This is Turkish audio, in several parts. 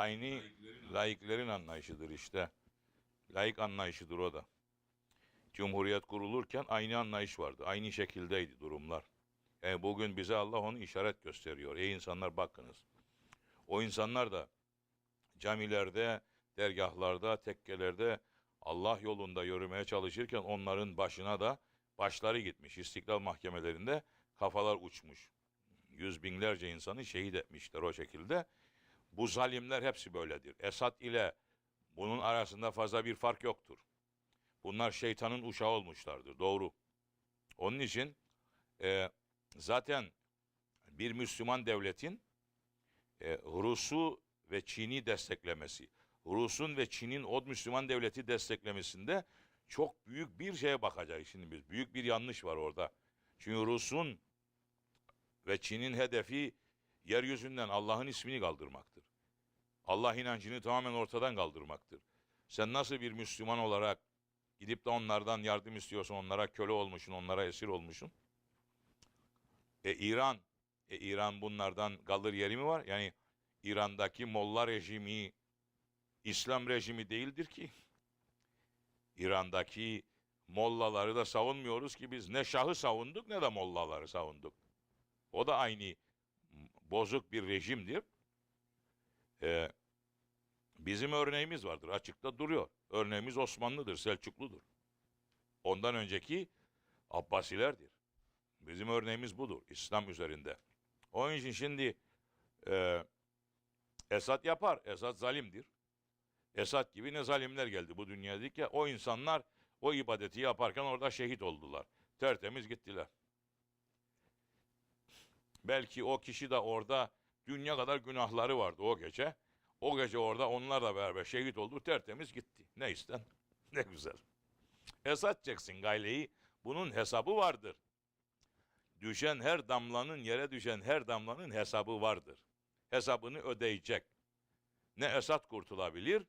Aynı laiklerin anlayışıdır işte. Laik anlayışıdır o da. Cumhuriyet kurulurken aynı anlayış vardı. Aynı şekildeydi durumlar. Yani bugün bize Allah onu işaret gösteriyor. Ey insanlar bakınız. O insanlar da camilerde, dergahlarda, tekkelerde Allah yolunda yürümeye çalışırken onların başına da başları gitmiş. İstiklal mahkemelerinde kafalar uçmuş. Yüz binlerce insanı şehit etmişler o şekilde. Bu zalimler hepsi böyledir. Esad ile bunun arasında fazla bir fark yoktur. Bunlar şeytanın uşağı olmuşlardır. Doğru. Onun için e, zaten bir Müslüman devletin e, Rus'u ve Çin'i desteklemesi, Rus'un ve Çin'in o Müslüman devleti desteklemesinde çok büyük bir şeye bakacağız şimdi biz. Büyük bir yanlış var orada. Çünkü Rus'un ve Çin'in hedefi yeryüzünden Allah'ın ismini kaldırmaktır. Allah inancını tamamen ortadan kaldırmaktır. Sen nasıl bir Müslüman olarak gidip de onlardan yardım istiyorsun, onlara köle olmuşsun, onlara esir olmuşsun? E İran, e İran bunlardan kalır yeri mi var? Yani İran'daki Molla rejimi İslam rejimi değildir ki. İran'daki mollaları da savunmuyoruz ki biz ne şahı savunduk ne de mollaları savunduk. O da aynı bozuk bir rejimdir. Ee, bizim örneğimiz vardır açıkta duruyor. Örneğimiz Osmanlı'dır, Selçuklu'dur. Ondan önceki Abbasilerdir. Bizim örneğimiz budur İslam üzerinde. Onun için şimdi e, Esad yapar. Esad zalimdir. Esad gibi ne zalimler geldi bu dünyadaki ya o insanlar o ibadeti yaparken orada şehit oldular. Tertemiz gittiler. Belki o kişi de orada dünya kadar günahları vardı o gece. O gece orada onlarla beraber şehit oldu. Tertemiz gitti. Ne isten? Ne güzel. Esat çeksin gayleyi. Bunun hesabı vardır. Düşen her damlanın, yere düşen her damlanın hesabı vardır. Hesabını ödeyecek. Ne Esat kurtulabilir,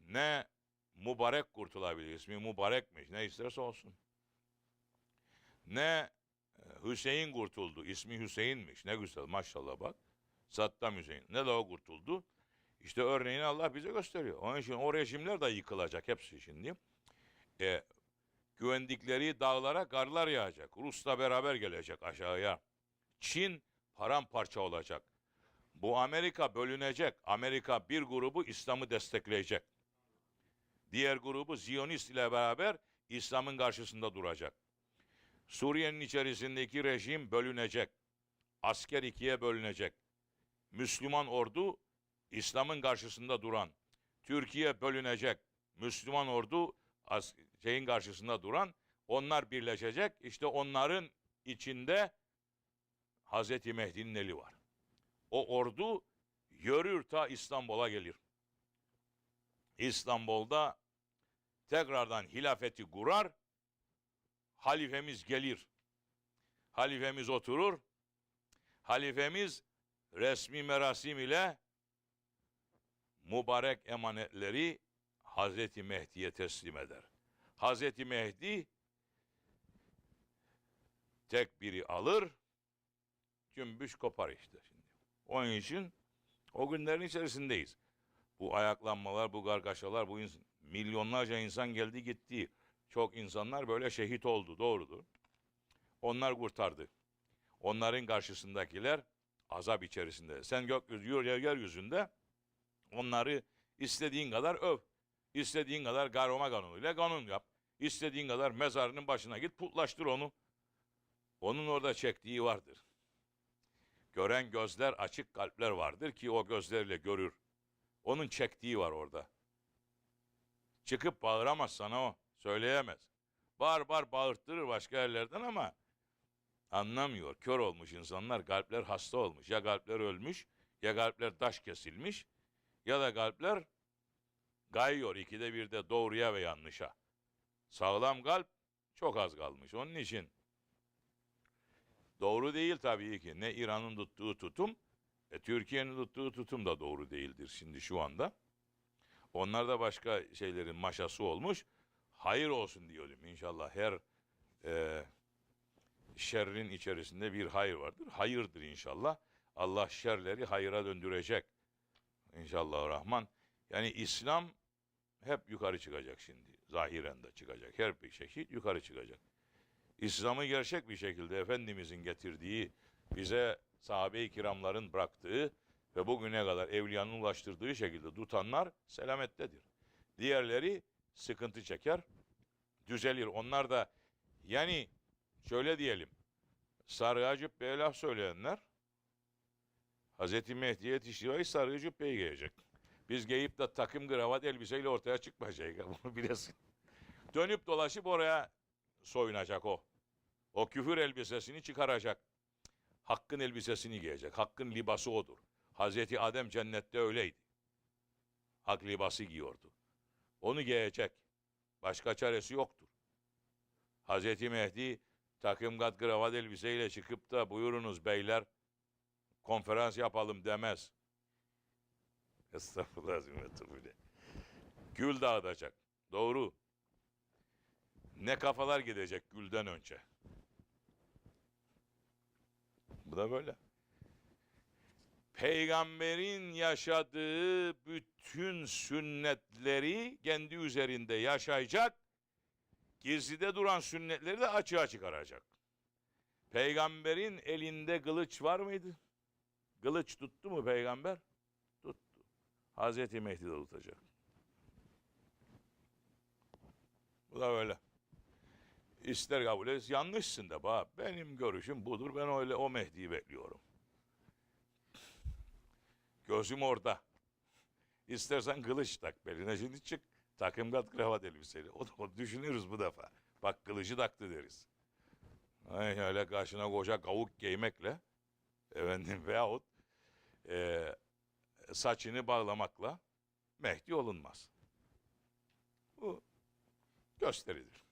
ne mübarek kurtulabilir. İsmi mübarekmiş. Ne isterse olsun. Ne e, Hüseyin kurtuldu. İsmi Hüseyin'miş. Ne güzel maşallah bak. Saddam Hüseyin. Ne de o kurtuldu. İşte örneğini Allah bize gösteriyor. Onun için o rejimler de yıkılacak hepsi şimdi. E, güvendikleri dağlara karlar yağacak. Rus'la beraber gelecek aşağıya. Çin paramparça olacak. Bu Amerika bölünecek. Amerika bir grubu İslam'ı destekleyecek. Diğer grubu Ziyonist ile beraber İslam'ın karşısında duracak. Suriye'nin içerisindeki rejim bölünecek. Asker ikiye bölünecek. Müslüman ordu İslam'ın karşısında duran. Türkiye bölünecek. Müslüman ordu şeyin karşısında duran. Onlar birleşecek. İşte onların içinde Hazreti Mehdi'nin eli var. O ordu yürür ta İstanbul'a gelir. İstanbul'da tekrardan hilafeti kurar, halifemiz gelir. Halifemiz oturur, halifemiz resmi merasim ile mübarek emanetleri Hazreti Mehdi'ye teslim eder. Hazreti Mehdi tek biri alır, cümbüş kopar işte şimdi. Onun için o günlerin içerisindeyiz. Bu ayaklanmalar, bu gargaşalar, bu ins- milyonlarca insan geldi gitti. Çok insanlar böyle şehit oldu, doğrudur. Onlar kurtardı. Onların karşısındakiler azap içerisinde. Sen gökyüzü, yer, yeryüzünde onları istediğin kadar öv. İstediğin kadar garoma kanunuyla kanun yap. İstediğin kadar mezarının başına git putlaştır onu. Onun orada çektiği vardır. Gören gözler, açık kalpler vardır ki o gözlerle görür. Onun çektiği var orada. Çıkıp bağıramaz sana o. Söyleyemez. Bağır bağır bağırttırır başka yerlerden ama anlamıyor. Kör olmuş insanlar, kalpler hasta olmuş. Ya kalpler ölmüş, ya kalpler taş kesilmiş, ya da kalpler gayıyor ikide birde doğruya ve yanlışa. Sağlam kalp çok az kalmış. Onun için doğru değil tabii ki. Ne İran'ın tuttuğu tutum, e, Türkiye'nin tuttuğu tutum da doğru değildir şimdi şu anda. Onlar da başka şeylerin maşası olmuş. Hayır olsun diyorum inşallah her e, şerrin içerisinde bir hayır vardır. Hayırdır inşallah. Allah şerleri hayıra döndürecek. İnşallah Rahman. Yani İslam hep yukarı çıkacak şimdi. Zahiren de çıkacak. Her bir şekil yukarı çıkacak. İslam'ı gerçek bir şekilde Efendimizin getirdiği, bize sahabe-i kiramların bıraktığı ve bugüne kadar evliyanın ulaştırdığı şekilde tutanlar selamettedir. Diğerleri sıkıntı çeker, düzelir. Onlar da yani şöyle diyelim, sarığa cübbeye laf söyleyenler, Hazreti Mehdi'ye yetiştiği sarığı cübbeyi giyecek. Biz giyip de takım kravat elbiseyle ortaya çıkmayacak. Bunu bilesin. Dönüp dolaşıp oraya soyunacak o. O küfür elbisesini çıkaracak. Hakkın elbisesini giyecek. Hakkın libası odur. Hazreti Adem cennette öyleydi. Hak libası giyiyordu. Onu giyecek. Başka çaresi yoktur. Hazreti Mehdi takım kat kravat elbiseyle çıkıp da buyurunuz beyler konferans yapalım demez. Estağfurullah azimetullah. Gül dağıtacak. Doğru. Ne kafalar gidecek gülden önce. Bu da böyle. Peygamberin yaşadığı bütün sünnetleri kendi üzerinde yaşayacak. Gizlide duran sünnetleri de açığa çıkaracak. Peygamberin elinde kılıç var mıydı? Kılıç tuttu mu peygamber? Tuttu. Hazreti Mehdi de tutacak. Bu da öyle. İster kabul et, yanlışsın da bak. Benim görüşüm budur. Ben öyle o Mehdi'yi bekliyorum. Gözüm orada. İstersen kılıç tak beline şimdi çık. Takım kat kravat elbiseyle. O o düşünürüz bu defa. Bak kılıcı taktı deriz. Ay, öyle karşına koca kavuk giymekle efendim veyahut e, saçını bağlamakla Mehdi olunmaz. Bu gösteridir.